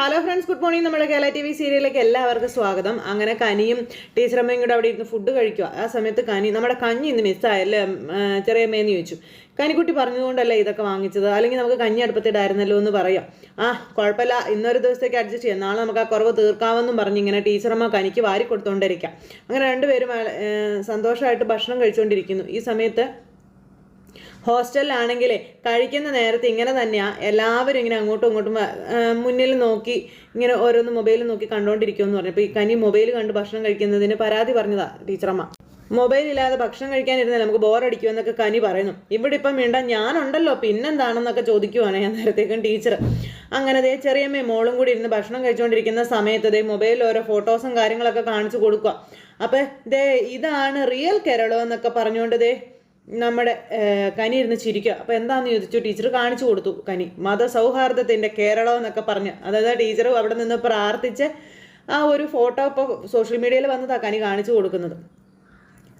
Hello friends good morning നമ്മുടെ Kerala T V സീരിയലിലേക്ക് എല്ലാവർക്കും സ്വാഗതം. അങ്ങനെ കനിയും ടീച്ചറമ്മയും കൂടെ അവിടെ ഇരുന്ന് ഫുഡ് കഴിക്കുക. ആ സമയത്ത് കനി നമ്മുടെ കഞ്ഞി ഇന്ന് മിസ്സായല്ലേ ചെറിയ മേന്ന് ചോദിച്ചു. കനിക്കുട്ടി പറഞ്ഞതുകൊണ്ടല്ലേ ഇതൊക്കെ വാങ്ങിച്ചത്? അല്ലെങ്കിൽ നമുക്ക് കഞ്ഞി അടുപ്പത്തിടായിരുന്നല്ലോ എന്ന് പറയാം. ആ കുഴപ്പമില്ല. ഇന്നൊരു ദിവസത്തേക്ക് അഡ്ജസ്റ്റ് ചെയ്യാം. നാളെ നമുക്ക് ആ കുറവ് തീർക്കാമെന്നും പറഞ്ഞ് ഇങ്ങനെ ടീച്ചറമ്മ കനിക്ക് വാരി കൊടുത്തുകൊണ്ടിരിക്കാം അങ്ങനെ രണ്ടുപേരും സന്തോഷമായിട്ട് ഭക്ഷണം കഴിച്ചുകൊണ്ടിരിക്കുന്നു ഈ സമയത്ത് ഹോസ്റ്റലിലാണെങ്കിലേ കഴിക്കുന്ന നേരത്തെ ഇങ്ങനെ തന്നെയാണ് എല്ലാവരും ഇങ്ങനെ അങ്ങോട്ടും ഇങ്ങോട്ടും മുന്നിൽ നോക്കി ഇങ്ങനെ ഓരോന്ന് മൊബൈൽ നോക്കി കണ്ടുകൊണ്ടിരിക്കുമെന്ന് പറഞ്ഞു. അപ്പോൾ ഈ കനി മൊബൈൽ കണ്ട് ഭക്ഷണം കഴിക്കുന്നതിന് പരാതി പറഞ്ഞതാ ടീച്ചറമ്മ. മൊബൈൽ ഇല്ലാതെ ഭക്ഷണം കഴിക്കാനിരുന്നാൽ നമുക്ക് ബോറടിക്കുമെന്നൊക്കെ കനി പറയുന്നു. ഇവിടെ ഇപ്പം വേണ്ട ഞാനുണ്ടല്ലോ പിന്നെന്താണെന്നൊക്കെ ചോദിക്കുവാണ് ഞാൻ നേരത്തേക്കും ടീച്ചർ അങ്ങനെ ദേ ചെറിയമ്മേ മോളും കൂടി ഇരുന്ന് ഭക്ഷണം കഴിച്ചുകൊണ്ടിരിക്കുന്ന സമയത്ത് ദേ മൊബൈലിൽ ഓരോ ഫോട്ടോസും കാര്യങ്ങളൊക്കെ കാണിച്ചു കൊടുക്കുക അപ്പം ദേ ഇതാണ് റിയൽ കേരളം എന്നൊക്കെ പറഞ്ഞുകൊണ്ട് ദേ നമ്മുടെ കനി ഇരുന്ന് ചിരിക്കുക. അപ്പോൾ എന്താണെന്ന് ചോദിച്ചു? ടീച്ചർ കാണിച്ചു കൊടുത്തു കനി. മതസൗഹാർദ്ദത്തിന്റെ കേരളം എന്നൊക്കെ പറഞ്ഞ്. അതായത് ടീച്ചർ അവിടെ നിന്ന് പ്രാർത്ഥിച്ച് ആ ഒരു ഫോട്ടോ ഇപ്പോൾ സോഷ്യൽ മീഡിയയിൽ വന്നതാണ് കനി കാണിച്ചു കൊടുക്കുന്നത്.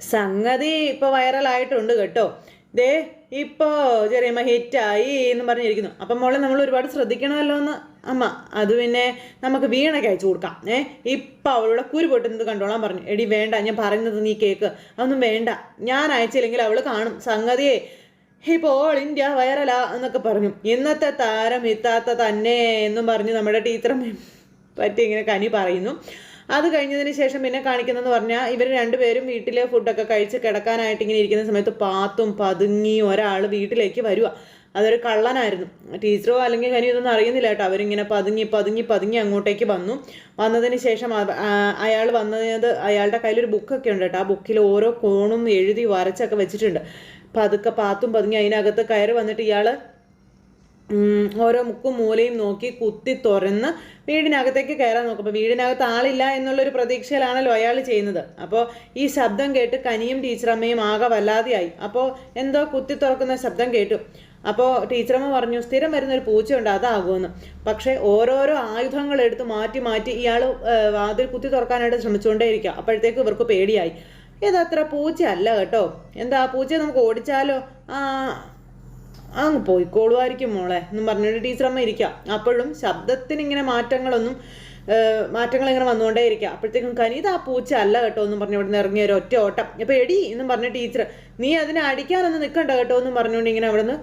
സംഗതി ഇപ്പോൾ വൈറലായിട്ടുണ്ട് കേട്ടോ. ദേ ഇപ്പോൾ ചെറിയമ്മ ഹിറ്റായി എന്ന് പറഞ്ഞിരിക്കുന്നു. അപ്പം മോളെ നമ്മൾ ഒരുപാട് ശ്രദ്ധിക്കണമല്ലോ എന്ന് അമ്മ അത് പിന്നെ നമുക്ക് വീണയ്ക്ക് അയച്ചു കൊടുക്കാം. ഏ ഇപ്പം അവളുടെ കുരു പൊട്ടുന്നത് കണ്ടോളാൻ പറഞ്ഞു. എടി വേണ്ട ഞാൻ പറയുന്നത് നീ കേക്ക്. അതൊന്നും വേണ്ട. ഞാൻ അയച്ചില്ലെങ്കിൽ അവൾ കാണും. സംഗതിയെ ഇപ്പോൾ ഓൾ ഇന്ത്യ വൈറലാ എന്നൊക്കെ പറഞ്ഞു. ഇന്നത്തെ താരം ഇത്താത്ത തന്നെ എന്നും പറഞ്ഞു നമ്മുടെ ടീച്ചറെ പറ്റി ഇങ്ങനെ കനി പറയുന്നു. അത് കഴിഞ്ഞതിന് ശേഷം പിന്നെ കാണിക്കുന്നതെന്ന് പറഞ്ഞാൽ ഇവർ രണ്ടുപേരും വീട്ടിലെ ഫുഡൊക്കെ കഴിച്ച് കിടക്കാനായിട്ട് ഇങ്ങനെ ഇരിക്കുന്ന സമയത്ത് പാത്തും പതുങ്ങി ഒരാൾ വീട്ടിലേക്ക് വരിക അതൊരു കള്ളനായിരുന്നു. ടീച്ചറോ അല്ലെങ്കിൽ കനി അറിയുന്നില്ല കേട്ടോ. അവരിങ്ങനെ പതുങ്ങി പതുങ്ങി പതുങ്ങി അങ്ങോട്ടേക്ക് വന്നു. വന്നതിന് ശേഷം അയാൾ വന്നത് അയാളുടെ കയ്യിലൊരു ബുക്കൊക്കെ ഉണ്ട് കേട്ടോ. ആ ബുക്കിൽ ഓരോ കോണും എഴുതി വരച്ചൊക്കെ വെച്ചിട്ടുണ്ട്. പതുക്കെ പാത്തും പതുങ്ങി അതിനകത്ത് കയറി വന്നിട്ട് ഇയാൾ ഓരോ മുക്കും മൂലയും നോക്കി കുത്തി തുറന്ന് വീടിനകത്തേക്ക് കയറാൻ നോക്കും അപ്പോൾ വീടിനകത്ത് ആളില്ല എന്നുള്ളൊരു പ്രതീക്ഷയിലാണല്ലോ അയാൾ ചെയ്യുന്നത്. അപ്പോൾ ഈ ശബ്ദം കേട്ട് കനിയും ടീച്ചറമ്മയും ആകെ വല്ലാതെയായി. അപ്പോൾ എന്തോ കുത്തി തുറക്കുന്ന ശബ്ദം കേട്ടു. അപ്പോൾ ടീച്ചറമ്മ പറഞ്ഞു സ്ഥിരം വരുന്നൊരു പൂച്ചയുണ്ട് അതാകുമെന്ന്. പക്ഷേ ഓരോരോ ആയുധങ്ങൾ എടുത്ത് മാറ്റി മാറ്റി ഇയാൾ വാതിൽ കുത്തി തുറക്കാനായിട്ട് ശ്രമിച്ചുകൊണ്ടേയിരിക്കുക. അപ്പോഴത്തേക്ക് ഇവർക്ക് പേടിയായി. ഇതത്ര പൂച്ചയല്ല കേട്ടോ. എന്താ പൂച്ചയെ നമുക്ക് ഓടിച്ചാലോ? ആ അങ്ങ് പോയിക്കോളുമായിരിക്കും മോളെ എന്നും പറഞ്ഞിട്ട് ടീച്ചറമ്മ ഇരിക്കുക. അപ്പോഴും ശബ്ദത്തിന് ഇങ്ങനെ മാറ്റങ്ങളൊന്നും മാറ്റങ്ങൾ ഇങ്ങനെ വന്നുകൊണ്ടേ ഇരിക്കുക അപ്പോഴത്തേക്കും കനീത ആ പൂച്ച അല്ല കേട്ടോ എന്നും പറഞ്ഞു ഇവിടെ നിന്ന് ഇറങ്ങിയ ഒരു ഒറ്റ ഓട്ടം. അപ്പോൾ എടി എന്നും പറഞ്ഞ ടീച്ചർ നീ അതിനെ അടിക്കാനൊന്നും നിൽക്കണ്ട കേട്ടോ എന്നും പറഞ്ഞുകൊണ്ട് ഇങ്ങനെ അവിടെ നിന്ന്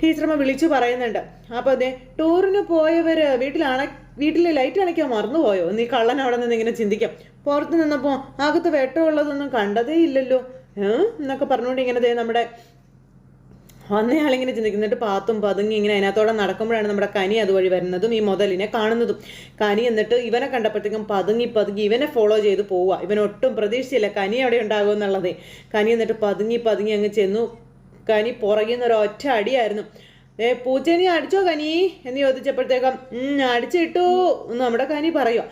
ടീച്ചറമ്മ വിളിച്ചു പറയുന്നുണ്ട്. അപ്പോൾ അതെ ടൂറിന് പോയവര് വീട്ടിലാണ് വീട്ടിൽ ലൈറ്റ് അണയ്ക്കാൻ മറന്നുപോയോ? നീ കള്ളൻ അവിടെ നിന്ന് ഇങ്ങനെ ചിന്തിക്കാം. പുറത്ത് നിന്നപ്പോൾ അകത്ത് വെട്ടമുള്ളതൊന്നും കണ്ടതേ ഇല്ലല്ലോ. എന്നൊക്കെ പറഞ്ഞുകൊണ്ട് ഇങ്ങനെ നമ്മുടെ വന്നയാളിങ്ങനെ ചിന്തിക്കും. എന്നിട്ട് പാത്തും പതുങ്ങി ഇങ്ങനെ അതിനകത്തോടെ നടക്കുമ്പോഴാണ് നമ്മുടെ കനി അതുവഴി വരുന്നതും ഈ മുതലിനെ കാണുന്നതും. കനി എന്നിട്ട് ഇവനെ കണ്ടപ്പോഴത്തേക്കും പതുങ്ങി പതുങ്ങി ഇവനെ ഫോളോ ചെയ്ത് പോവുക. ഇവനൊട്ടും പ്രതീക്ഷയില്ല കനി അവിടെ ഉണ്ടാകും എന്നുള്ളതേ. കനി എന്നിട്ട് പതുങ്ങി പതുങ്ങി അങ്ങ് ചെന്നു. കനി പുറകിൽ നിന്ന് ഒരു ഒറ്റ അടിയായിരുന്നു ഏ പൂച്ചേനി അടിച്ചോ കനി? എന്ന് ചോദിച്ചപ്പോഴത്തേക്കും "ഉം, അടിച്ചിട്ടു. നമ്മുടെ കനി പറയുക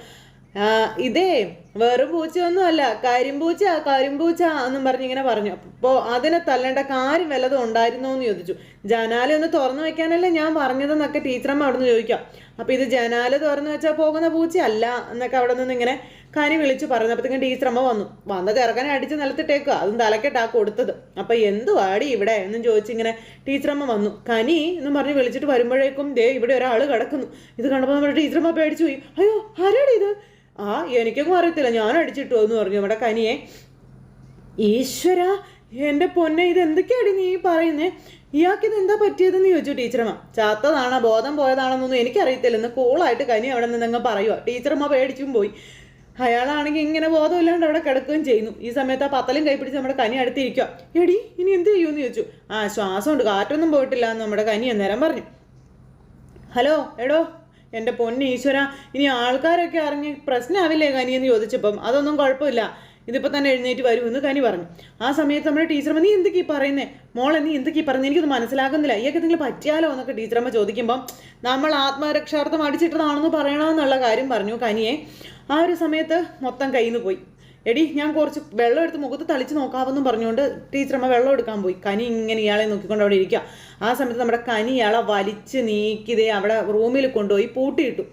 ഇതേ വെറും പൂച്ചയൊന്നും അല്ല കരിമ്പൂച്ച കരിമ്പൂച്ച എന്നും പറഞ്ഞ് ഇങ്ങനെ പറഞ്ഞു. അപ്പോൾ അതിനെ തല്ലേണ്ട കാര്യം വല്ലതും ഉണ്ടായിരുന്നോ എന്ന് ചോദിച്ചു. ജനാല ഒന്ന് തുറന്നു വെക്കാനല്ലേ ഞാൻ പറഞ്ഞതെന്നൊക്കെ ടീച്ചറമ്മ അവിടെ നിന്ന് ചോദിക്കാം. അപ്പോൾ ഇത് ജനാല തുറന്നു വെച്ചാൽ പോകുന്ന പൂച്ച അല്ല എന്നൊക്കെ അവിടെ നിന്ന് ഇങ്ങനെ കനി വിളിച്ചു പറഞ്ഞു. അപ്പോഴത്തേക്കും ടീച്ചറമ്മ വന്നു. വന്ന ചെറുക്കനെ അടിച്ച് നിലത്തിട്ടേക്കുക അതും തലക്കെട്ടാ കൊടുത്തത്. അപ്പം എന്തുവാടി ഇവിടെ എന്നും ചോദിച്ചിങ്ങനെ ടീച്ചറമ്മ വന്നു. കനി എന്നും പറഞ്ഞ് വിളിച്ചിട്ട് വരുമ്പോഴേക്കും ദേ ഇവിടെ ഒരാൾ കിടക്കുന്നു. ഇത് കണ്ടപ്പോൾ നമ്മുടെ ടീച്ചറമ്മ പേടിച്ചു പോയി. അയ്യോ ആരാടി ഇത്? ആ എനിക്കൊന്നും അറിയത്തില്ല. ഞാൻ അടിച്ചിട്ടു എന്ന് പറഞ്ഞു. നമ്മുടെ കനിയെ ഈശ്വര എന്റെ പൊന്നെ ഇത് എന്തൊക്കെയാണ് നീ പറയുന്നേ? ഇയാൾക്ക് ഇത് എന്താ പറ്റിയതെന്ന് ചോദിച്ചു ടീച്ചറമ്മ ചാത്തതാണോ ബോധം പോയതാണെന്നൊന്നും എനിക്കറിയത്തില്ല. എന്ന് കൂളായിട്ട് കനി അവിടെ നിന്നങ്ങ് പറയുക ടീച്ചറമ്മ പേടിച്ചും പോയി. അയാളാണെങ്കിൽ ഇങ്ങനെ ബോധമില്ലാണ്ട് അവിടെ കിടക്കുകയും ചെയ്യുന്നു. ഈ സമയത്ത് ആ പത്തലും കൈപ്പിടിച്ച് നമ്മുടെ കനി അടുത്തിരിക്കുക എടി ഇനി എന്ത് ചെയ്യുമെന്ന് ചോദിച്ചു. ആ ശ്വാസം ഉണ്ട് കാറ്റൊന്നും പോയിട്ടില്ല എന്ന് നമ്മുടെ കനി അന്നേരം പറഞ്ഞു. ഹലോ എടോ എന്റെ പൊന്ന് ഈശ്വര ഇനി ആൾക്കാരൊക്കെ അറിഞ്ഞ് പ്രശ്നമാവില്ലേ കനി എന്ന് ചോദിച്ചപ്പം അതൊന്നും കുഴപ്പമില്ല. ഇതിപ്പോൾ തന്നെ എഴുന്നേറ്റ് വരും എന്ന് കനി പറഞ്ഞു. ആ സമയത്ത് നമ്മുടെ ടീച്ചറമ്മ നീ എന്തൊക്കെയാ പറയുന്നേ? മോളെ നീ എന്തൊക്കെയാ പറയുന്നത് എനിക്കൊന്നും മനസ്സിലാകുന്നില്ല. ഇയൊക്കെ എന്തെങ്കിലും പറ്റിയാലോ? എന്നൊക്കെ ടീച്ചറമ്മ ചോദിക്കുമ്പം നമ്മൾ ആത്മരക്ഷാർത്ഥം അടിച്ചിട്ടതാണെന്ന് പറയണമെന്നുള്ള കാര്യം പറഞ്ഞു കനിയെ. ആ ഒരു സമയത്ത് മൊത്തം കയ്യിൽ നിന്ന് പോയി. എടി ഞാൻ കുറച്ച് വെള്ളം എടുത്ത് മുഖത്ത് തളിച്ച് നോക്കാമെന്നും പറഞ്ഞുകൊണ്ട് ടീച്ചറമ്മ വെള്ളം എടുക്കാൻ പോയി. കനി ഇങ്ങനെ ഇയാളെ നോക്കിക്കൊണ്ട് അവിടെ ഇരിക്കുക. ആ സമയത്ത് നമ്മുടെ കനി ഇയാളെ വലിച്ച് നീക്കിതേ അവിടെ റൂമിൽ കൊണ്ടുപോയി പൂട്ടിയിട്ടു.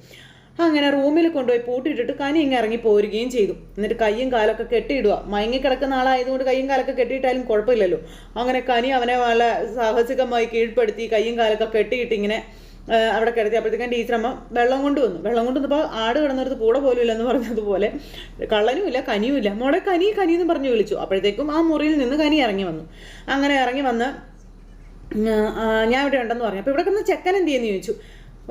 അങ്ങനെ റൂമിൽ കൊണ്ടുപോയി പൂട്ടിയിട്ടിട്ട് കനി ഇങ്ങ് ഇറങ്ങി പോരുകയും ചെയ്തു. എന്നിട്ട് കൈയും കാലൊക്കെ കെട്ടിയിടുക. മയങ്ങിക്കിടക്കുന്ന ആളായതുകൊണ്ട് കൈയും കാലൊക്കെ കെട്ടിയിട്ടാലും കുഴപ്പമില്ലല്ലോ. അങ്ങനെ കനി അവനെ വളരെ സാഹസികമായി കീഴ്പ്പെടുത്തി കൈയും കാലൊക്കെ കെട്ടിയിട്ട് ഇങ്ങനെ അവിടെ കിടത്തി അപ്പോഴത്തേക്കും ടീച്ചറമ്മ വെള്ളം കൊണ്ട് വന്നു. വെള്ളം കൊണ്ട് വന്നപ്പോൾ ആട് കിടന്നിടത്ത് കൂടെ പോലും ഇല്ലെന്ന് പറഞ്ഞതുപോലെ കള്ളനുമില്ല കനിയുമില്ല. മോളെ കനി കനി എന്ന് പറഞ്ഞു വിളിച്ചു. അപ്പോഴത്തേക്കും ആ മുറിയിൽ നിന്ന് കനി ഇറങ്ങി വന്നു. അങ്ങനെ ഇറങ്ങി വന്ന് ഞാൻ ഇവിടെ ഉണ്ടെന്ന് പറഞ്ഞു. അപ്പോൾ ഇവിടെ കിടന്ന് ചെക്കൻ എന്ത് ചെയ്യുന്നു ചോദിച്ചു.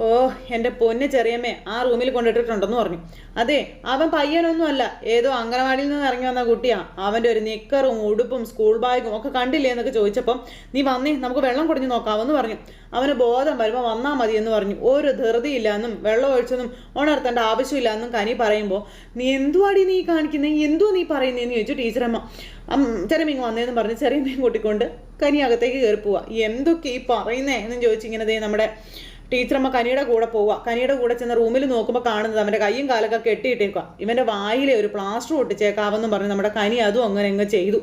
ഓ എന്റെ പൊന്ന് ചെറിയമ്മേ ആ റൂമിൽ കൊണ്ടിട്ടിട്ടുണ്ടെന്ന് പറഞ്ഞു. അതെ അവൻ പയ്യനൊന്നുമല്ല. ഏതോ അംഗനവാടിയിൽ നിന്ന് ഇറങ്ങി വന്ന കുട്ടിയാ. അവന്റെ ഒരു നിക്കറും ഉടുപ്പും സ്കൂൾ ബാഗും ഒക്കെ കണ്ടില്ലേ എന്നൊക്കെ ചോദിച്ചപ്പം നീ വന്നേ നമുക്ക് വെള്ളം കുടിഞ്ഞു നോക്കാമെന്ന് പറഞ്ഞു. അവന് ബോധം വരുമ്പോൾ വന്നാൽ മതി എന്ന് പറഞ്ഞു. ഒരു ധൃതിയില്ല എന്നും വെള്ളം ഒഴിച്ചൊന്നും ഉണർത്തേണ്ട ആവശ്യമില്ല എന്നും കനി പറയുമ്പോൾ നീ എന്തുവാടി നീ കാണിക്കുന്നേ? എന്തുവാ നീ പറയുന്നതെന്ന് ചോദിച്ചു ടീച്ചറമ്മ. ചെറിയമ്മ വന്നേന്ന് പറഞ്ഞ് ചെറിയമ്മയും കൂട്ടിക്കൊണ്ട് കനി അകത്തേക്ക് കയറി പോവാ എന്തൊക്കെ ഈ പറയുന്നേ? എന്നും ചോദിച്ചിങ്ങനെ നമ്മുടെ ടീച്ചറമ്മ കനിയുടെ കൂടെ പോവുക. കനിയുടെ കൂടെ ചെന്ന റൂമിൽ നോക്കുമ്പോൾ കാണുന്നത് അവന്റെ കൈയും കാലൊക്കെ കെട്ടിയിട്ടേക്കുക ഇവന്റെ വായിലെ ഒരു പ്ലാസ്റ്റർ ഒട്ടിച്ചേക്കാവെന്നും പറഞ്ഞ് നമ്മുടെ കനി അതും അങ്ങനെ അങ്ങ് ചെയ്തു.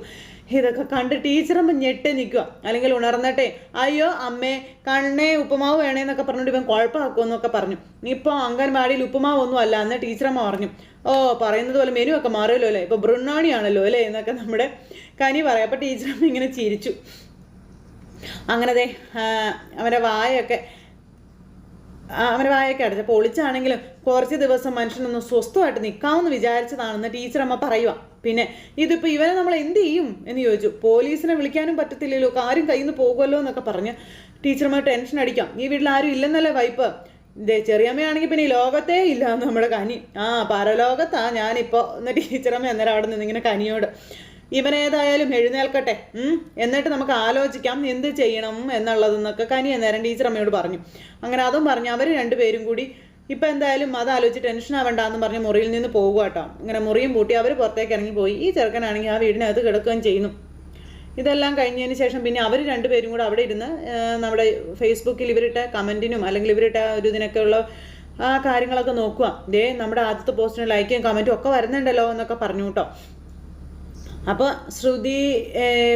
ഇതൊക്കെ കണ്ട് ടീച്ചറമ്മ ഞെട്ടി നിൽക്കുക അല്ലെങ്കിൽ ഉണർന്നിട്ടെ അയ്യോ അമ്മേ കണ്ണേ ഉപ്പുമാവ് വേണേന്നൊക്കെ പറഞ്ഞിട്ട് ഇവൻ കുഴപ്പമാക്കുമെന്നൊക്കെ പറഞ്ഞു. ഇപ്പോൾ അംഗൻവാടിയിൽ ഉപ്പുമാവ് ഒന്നും അല്ല എന്ന് ടീച്ചറമ്മ പറഞ്ഞു. ഓ പറയുന്നത് പോലെ മെനു ഒക്കെ മാറുമല്ലോ അല്ലേ? ഇപ്പോൾ ബൃണ്ണാണിയാണല്ലോ അല്ലേ? എന്നൊക്കെ നമ്മുടെ കനി പറയാം. അപ്പോൾ ടീച്ചറമ്മ ഇങ്ങനെ ചിരിച്ചു. അങ്ങനെ ദേ ആ, അവന്റെ വായൊക്കെ അവന്റെ വായൊക്കെ അടച്ചു. അപ്പോൾ ഒളിച്ചാണെങ്കിലും കുറച്ച് ദിവസം മനുഷ്യനൊന്ന് സ്വസ്ഥമായിട്ട് നിൽക്കാമെന്ന് വിചാരിച്ചതാണെന്ന് ടീച്ചറമ്മ പറയുക പിന്നെ ഇതിപ്പോൾ ഇവനെ നമ്മൾ എന്ത് ചെയ്യും എന്ന് ചോദിച്ചു. പോലീസിനെ വിളിക്കാനും പറ്റത്തില്ലല്ലോ. ആരും കയ്യിൽ നിന്ന് പോകുമല്ലോ എന്നൊക്കെ പറഞ്ഞ് ടീച്ചർമാർ ടെൻഷൻ അടിക്കാം. ഈ വീട്ടിൽ ആരും ഇല്ലെന്നല്ലേ വൈപ്പ്? ചെറിയമ്മയാണെങ്കിൽ പിന്നെ ഈ ലോകത്തേ ഇല്ല നമ്മുടെ കനി ആ പരലോകത്താ ഞാനിപ്പോൾ എന്ന് ടീച്ചറമ്മ അന്നേരം അവിടെ നിന്ന് ഇങ്ങനെ കനിയോട്. ഇവനേതായാലും എഴുന്നേൽക്കട്ടെ. എന്നിട്ട് നമുക്ക് ആലോചിക്കാം എന്ത് ചെയ്യണം എന്നുള്ളതെന്നൊക്കെ കനി നേരം ടീച്ചർ അമ്മയോട് പറഞ്ഞു. അങ്ങനെ അതും പറഞ്ഞു അവർ രണ്ടുപേരും കൂടി ഇപ്പം എന്തായാലും അത് ആലോചിച്ച് ടെൻഷൻ ആവണ്ടെന്ന് പറഞ്ഞ് മുറിയിൽ നിന്ന് പോകുക കേട്ടോ ഇങ്ങനെ മുറിയും പൂട്ടി അവർ പുറത്തേക്ക് ഇറങ്ങി പോയി. ഈ ചെറുക്കനാണെങ്കിൽ ആ വീടിനകത്ത് കിടക്കുകയും ചെയ്യുന്നു. ഇതെല്ലാം കഴിഞ്ഞതിന് ശേഷം പിന്നെ അവർ രണ്ടുപേരും കൂടെ അവിടെ ഇരുന്ന് നമ്മുടെ ഫേസ്ബുക്കിൽ ഇവരിട്ട കമന്റിനും അല്ലെങ്കിൽ ഇവരിട്ട ഒരു ഇതിനൊക്കെയുള്ള ആ കാര്യങ്ങളൊക്കെ നോക്കുക ദേ നമ്മുടെ ആദ്യത്തെ പോസ്റ്റിന് ലൈക്കും കമന്റും ഒക്കെ വരുന്നുണ്ടല്ലോ എന്നൊക്കെ പറഞ്ഞു കേട്ടോ. അപ്പോൾ ശ്രുതി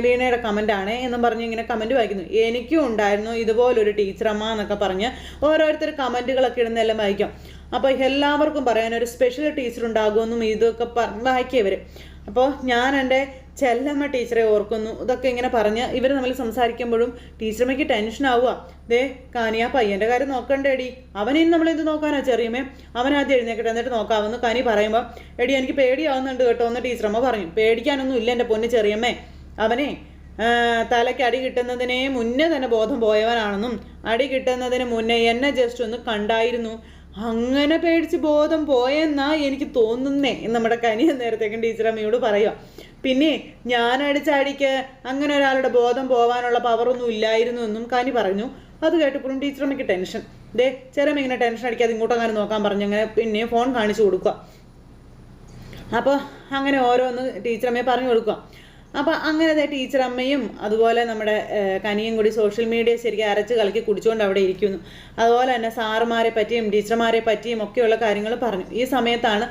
വീണയുടെ കമന്റാണ് എന്നും പറഞ്ഞ് ഇങ്ങനെ കമന്റ് വായിക്കുന്നു. എനിക്കും ഉണ്ടായിരുന്നു ഇതുപോലൊരു ടീച്ചറമ്മ എന്നൊക്കെ പറഞ്ഞ് ഓരോരുത്തർ കമന്റുകളൊക്കെ ഇടുന്നെല്ലാം വായിക്കാം. അപ്പോൾ എല്ലാവർക്കും പറയാൻ ഒരു സ്പെഷ്യൽ ടീച്ചർ ഉണ്ടാകുമെന്നും ഇതൊക്കെ വായിക്കിയവർ അപ്പോൾ ഞാൻ എന്റെ ചെല്ലമ്മ ടീച്ചറെ ഓർക്കുന്നു. ഇതൊക്കെ ഇങ്ങനെ പറഞ്ഞ് ഇവർ തമ്മിൽ സംസാരിക്കുമ്പോഴും ടീച്ചറമ്മയ്ക്ക് ടെൻഷൻ ആവുക. ദേ കാനി ആ പയ്യന്റെ കാര്യം നോക്കണ്ടേടി. അവനെയും നമ്മൾ എന്ത് നോക്കാനാ ചെറിയമ്മേ? അവൻ ആദ്യം എഴുന്നേക്കട്ടെ എന്നിട്ട് നോക്കാമെന്ന് കാനി പറയുമ്പോൾ എടി എനിക്ക് പേടിയാവുന്നുണ്ട് കേട്ടോ എന്ന് ടീച്ചറമ്മ പറഞ്ഞു. പേടിക്കാനൊന്നും ഇല്ല എന്റെ പൊന്ന് ചെറിയമ്മേ. അവനെ തലയ്ക്ക് അടി കിട്ടുന്നതിനെ മുന്നേ തന്നെ ബോധം പോയവനാണെന്നും അടി കിട്ടുന്നതിന് മുന്നേ എന്നെ ജസ്റ്റ് ഒന്ന് കണ്ടായിരുന്നു. അങ്ങനെ പേടിച്ച് ബോധം പോയെന്നാ എനിക്ക് തോന്നുന്നേ നമ്മുടെ കനിയ നേരത്തേക്കും ടീച്ചറമ്മയോട് പറയുക. പിന്നെ ഞാൻ അടിച്ച അടിക്ക് അങ്ങനെ ഒരാളുടെ ബോധം പോവാനുള്ള പവറൊന്നും ഇല്ലായിരുന്നു എന്നും കനി പറഞ്ഞു. അത് കേട്ടപ്പോഴും ടീച്ചറമ്മയ്ക്ക് ടെൻഷൻ ദേ ചെറിയ ഇങ്ങനെ ടെൻഷൻ അടിക്കാതെ ഇങ്ങോട്ടങ്ങനെ നോക്കാൻ പറഞ്ഞു അങ്ങനെ പിന്നെ ഫോൺ കാണിച്ചു കൊടുക്കുക അപ്പോൾ അങ്ങനെ ഓരോന്ന് ടീച്ചറമ്മയെ പറഞ്ഞു കൊടുക്കുക അപ്പോൾ അങ്ങനെ ടീച്ചറമ്മയും അതുപോലെ നമ്മുടെ കനിയും കൂടി സോഷ്യൽ മീഡിയ ശരിക്കും അരച്ച് കലക്കി കുടിച്ചുകൊണ്ട് അവിടെ ഇരിക്കുന്നു. അതുപോലെ തന്നെ സാറുമാരെ പറ്റിയും ടീച്ചർമാരെ പറ്റിയും ഒക്കെയുള്ള കാര്യങ്ങൾ പറഞ്ഞു. ഈ സമയത്താണ്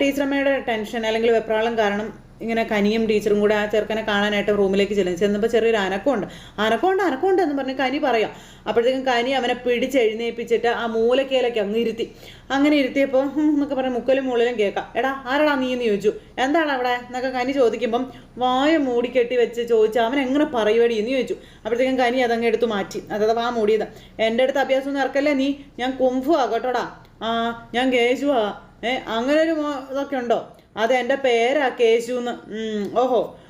ടീച്ചറമ്മയുടെ ടെൻഷൻ അല്ലെങ്കിൽ വെപ്രാളം കാരണം ഇങ്ങനെ കനിയും ടീച്ചറും കൂടെ ആ ചെറുക്കനെ കാണാനായിട്ട് റൂമിലേക്ക് ചെല്ലും ചെന്നപ്പോൾ ചെറിയൊരു അനക്കമുണ്ട്. അനക്കമുണ്ട് അനക്കമുണ്ട് എന്ന് പറഞ്ഞ് കനി പറയാം. അപ്പോഴത്തേക്കും കനി അവനെ പിടിച്ചെഴുന്നേൽപ്പിച്ചിട്ട് ആ മൂലക്കേലൊക്കെ അങ്ങ് ഇരുത്തി. അങ്ങനെ ഇരുത്തിയപ്പോൾ എന്നൊക്കെ പറഞ്ഞ് മുക്കലും മുകളിലും കേൾക്കാം. എടാ ആരടാ നീ എന്ന് ചോദിച്ചു. എന്താണ് അവിടെ? എന്നൊക്കെ കനി ചോദിക്കുമ്പം വായ മൂടിക്കെട്ടി വെച്ച് ചോദിച്ചാൽ അവൻ എങ്ങനെ പറയുവടി എന്ന് ചോദിച്ചു. അപ്പോഴത്തേക്കും കനി അതങ്ങ് എടുത്ത് മാറ്റി. അതായത് വാ മൂടിയത്. എന്റെ അടുത്ത് അഭ്യാസം ഒന്നും ഇറക്കല്ലേ നീ? ഞാൻ കുംഫു ആ കേട്ടോടാ. ആ ഞാൻ കേശുവാ ഏ അങ്ങനെ ഒരു ഇതൊക്കെ ഉണ്ടോ? അത് എന്റെ പേരാ കേശു എന്ന്. ഓഹോ.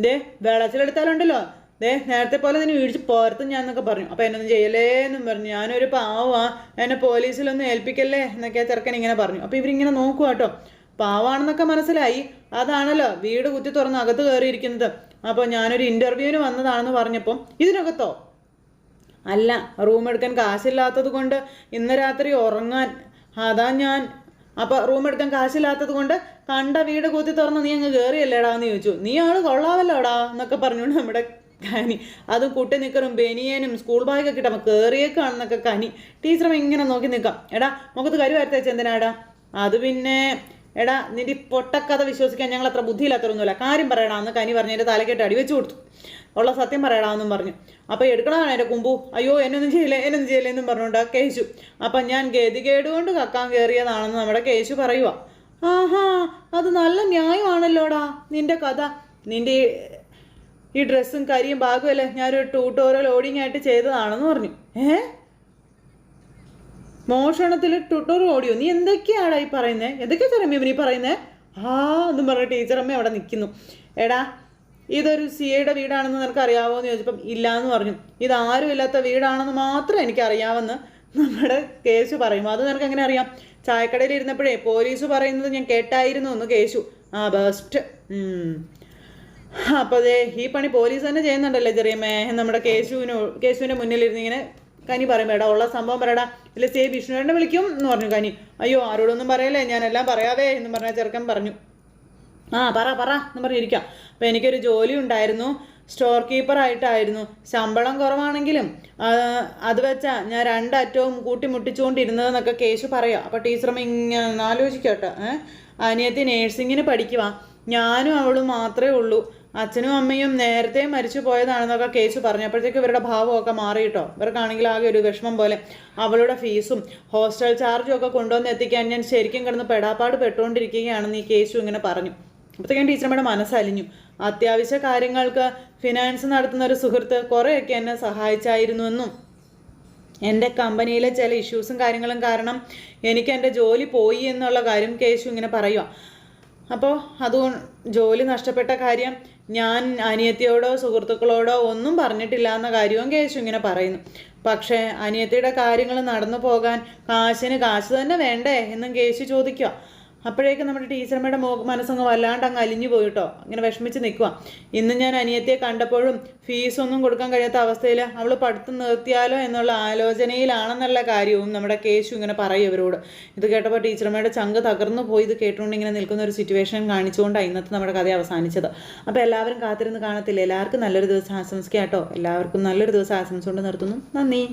ദേ വെള്ളത്തിലെടുത്താലുണ്ടല്ലോ ദേ നേരത്തെ പോലെ നിന്നെ വീഴ്ച പോരത്തും ഞാൻ എന്നൊക്കെ പറഞ്ഞു. അപ്പോൾ എന്നൊന്നും ചെയ്യലേ എന്നും പറഞ്ഞു. ഞാനൊരു പാവാ. എന്നെ പോലീസിലൊന്നും ഏൽപ്പിക്കല്ലേ എന്നൊക്കെ ആ ചെറുക്കൻ ഇങ്ങനെ പറഞ്ഞു. അപ്പോൾ ഇവരിങ്ങനെ നോക്കുക കേട്ടോ പാവാണെന്നൊക്കെ മനസ്സിലായി. അതാണല്ലോ വീട് കുത്തി തുറന്ന് അകത്ത് കയറിയിരിക്കുന്നത്. അപ്പോൾ ഞാനൊരു ഇന്റർവ്യൂവിന് വന്നതാണെന്ന് പറഞ്ഞപ്പം ഇതിനകത്തോ? അല്ല റൂം എടുക്കാൻ കാശില്ലാത്തത് കൊണ്ട് ഇന്ന് രാത്രി ഉറങ്ങാൻ. അതാ ഞാൻ അപ്പൊ റൂം എടുക്കാൻ കാശില്ലാത്തത് കൊണ്ട് കണ്ട വീട് കൂത്തി തുറന്ന് നീ അങ്ങ് കയറിയല്ലേടാ എന്ന് ചോദിച്ചു. നീ ആൾ കൊള്ളാവല്ലോടാ എന്നൊക്കെ പറഞ്ഞുകൊണ്ട് നമ്മുടെ കനി അതും കുട്ടി നിക്കറും ബനിയനും സ്കൂൾ ബാഗൊക്കെ ഇട്ട് അവൻ കയറിയേക്കാണെന്നൊക്കെ കനി ടീച്ചറും ഇങ്ങനെ നോക്കി നിൽക്കാം. എടാ മുഖത്ത് കരി വരത്തേച്ച് എന്തിനാടാ? അത് പിന്നെ എടാ നിന്റെ പൊട്ടക്കഥ വിശ്വസിക്കാൻ ഞങ്ങൾ അത്ര ബുദ്ധിയില്ലാത്തവരൊന്നുമില്ല. കാര്യം പറയടാ എന്ന് കനി പറഞ്ഞ് എന്റെ തലക്കെട്ട് അടിവെച്ച് കൊടുത്തു. ഉള്ള സത്യം പറയടാ എന്നും പറഞ്ഞു. അപ്പോൾ എടുക്കണതാണ് എന്റെ കുമ്പു. അയ്യോ എന്നൊന്നും ചെയ്യില്ല എന്നൊന്നും ചെയ്യില്ല എന്നും പറഞ്ഞുകൊണ്ട് കേശു. അപ്പം ഞാൻ ഗതി കൊണ്ട് കക്കാൻ കയറിയതാണെന്ന് നമ്മുടെ കേശു പറയുക ആഹാ അത് നല്ല ന്യായമാണല്ലോടാ നിന്റെ കഥ. നിന്റെ ഈ- ഡ്രസ്സും കരിയും ബാഗും അല്ലേ ഞാനൊരു ട്യൂട്ടോറിയൽ ഓഡിങ് ആയിട്ട് ചെയ്തതാണെന്ന് പറഞ്ഞു. ഏ? മോഷണത്തിൽ ട്യൂട്ടോർ ഓടിയോ നീ എന്തൊക്കെയാടാ ഈ പറയുന്നത് എന്തൊക്കെയാ ചെറമ്മ നീ പറയുന്നത് ആ എന്നും പറഞ്ഞ ടീച്ചറമ്മ അവിടെ നിൽക്കുന്നു എടാ ഇതൊരു സിയയുടെ വീടാണെന്ന് നിനക്ക് അറിയാവോ എന്ന് ചോദിച്ചപ്പം ഇല്ല എന്ന് പറഞ്ഞു. ഇതാരും ഇല്ലാത്ത വീടാണെന്ന് മാത്രം എനിക്ക് അറിയാമെന്ന് നമ്മുടെ കേശു പറയും. അത് നിനക്ക് എങ്ങനെ അറിയാം? ചായക്കടയിൽ ഇരുന്നപ്പോഴേ പോലീസ് പറയുന്നത് ഞാൻ കേട്ടായിരുന്നു എന്ന് കേശു. ആ ബെസ്റ്റ്. അപ്പോൾ അതെ ഈ പണി പോലീസ് തന്നെ ചെയ്യുന്നുണ്ടല്ലേ ചെറിയമ്മേ? നമ്മുടെ കേശുവിനോ കേശുവിന്റെ മുന്നിലിരുന്ന് ഇങ്ങനെ കനി പറയും എടാ ഉള്ള സംഭവം പറയടാ. ഇല്ല സേ വിഷ്ണുവേട്ടനെ വിളിക്കും എന്ന് പറഞ്ഞു കനി. അയ്യോ ആരോടൊന്നും പറയല്ലേ ഞാനെല്ലാം പറയാവേ എന്ന് പറഞ്ഞ ചെറുക്കൻ പറഞ്ഞു. ആ പറ പറ എന്ന് പറഞ്ഞിരിക്കാം അപ്പം എനിക്കൊരു ജോലി ഉണ്ടായിരുന്നു. സ്റ്റോർ കീപ്പറായിട്ടായിരുന്നു ശമ്പളം കുറവാണെങ്കിലും അത് വെച്ചാൽ ഞാൻ രണ്ടറ്റവും കൂട്ടി മുട്ടിച്ചുകൊണ്ടിരുന്നതെന്നൊക്കെ കേശു പറയാം. അപ്പോൾ ടീച്ചറും ഇങ്ങനെ ആലോചിക്കട്ടെ അനിയത്തി നേഴ്സിങ്ങിന് പഠിക്കുവാ. ഞാനും അവളും മാത്രമേ ഉള്ളൂ. അച്ഛനും അമ്മയും നേരത്തെ മരിച്ചു പോയതാണെന്നൊക്കെ കേസ് പറഞ്ഞപ്പോഴത്തേക്ക് ഇവരുടെ ഭാവമൊക്കെ മാറിയിട്ടോ. ഇവർക്കാണെങ്കിൽ ആകെ ഒരു വിഷമം പോലെ. അവളുടെ ഫീസും ഹോസ്റ്റൽ ചാർജും ഒക്കെ കൊണ്ടുവന്ന് എത്തിക്കാൻ ഞാൻ ശരിക്കും കിടന്ന് പെടാപ്പാട് പെട്ടുകൊണ്ടിരിക്കുകയാണെന്ന് ഈ കേസു ഇങ്ങനെ പറഞ്ഞു. അപ്പോഴത്തേക്കും ടീച്ചറമ്മയുടെ മനസ്സലിഞ്ഞു അത്യാവശ്യ കാര്യങ്ങൾക്ക് ഫിനാൻസ് നടത്തുന്ന ഒരു സുഹൃത്ത് കുറേയൊക്കെ എന്നെ സഹായിച്ചായിരുന്നുവെന്നും എന്റെ കമ്പനിയിലെ ചില ഇഷ്യൂസും കാര്യങ്ങളും കാരണം എനിക്ക് എന്റെ ജോലി പോയി എന്നുള്ള കാര്യം കേശു ഇങ്ങനെ പറയുക അപ്പോൾ അതുകൊണ്ട് ജോലി നഷ്ടപ്പെട്ട കാര്യം ഞാൻ അനിയത്തിയോടോ സുഹൃത്തുക്കളോടോ ഒന്നും പറഞ്ഞിട്ടില്ല എന്ന കാര്യവും കേശു ഇങ്ങനെ പറയുന്നു. പക്ഷേ അനിയത്തിയുടെ കാര്യങ്ങൾ നടന്നു പോകാൻ കാശിന് കാശ് തന്നെ വേണ്ടേ എന്നും കേശു ചോദിക്കുക അപ്പോഴേക്കും നമ്മുടെ ടീച്ചറമ്മയുടെ മനസ്സങ്ങ് വല്ലാണ്ട് അങ്ങ് അലിഞ്ഞു പോയിട്ടോ. ഇങ്ങനെ വിഷമിച്ച് നിൽക്കുക ഇന്ന് ഞാൻ അനിയത്തിയെ കണ്ടപ്പോഴും ഫീസൊന്നും കൊടുക്കാൻ കഴിയാത്ത അവസ്ഥയിൽ അവൾ പഠിത്തം നിർത്തിയാലോ എന്നുള്ള ആലോചനയിലാണെന്നുള്ള കാര്യവും നമ്മുടെ കേശു ഇങ്ങനെ പറയും ഇവരോട്. ഇത് കേട്ടപ്പോൾ ടീച്ചറമ്മയുടെ ചങ്ക് തകർന്നു പോയി. ഇത് കേട്ടുകൊണ്ട് ഇങ്ങനെ നിൽക്കുന്ന ഒരു സിറ്റുവേഷൻ കാണിച്ചുകൊണ്ടാണ് ഇന്നത്തെ നമ്മുടെ കഥ അവസാനിച്ചത്. അപ്പോൾ എല്ലാവരും കാത്തിരുന്ന് കാണത്തില്ല? എല്ലാവർക്കും നല്ലൊരു ദിവസം ആശംസിക്കാം കേട്ടോ. എല്ലാവർക്കും നല്ലൊരു ദിവസം ആശംസിച്ചുകൊണ്ട് നിർത്തുന്നു. നന്ദി.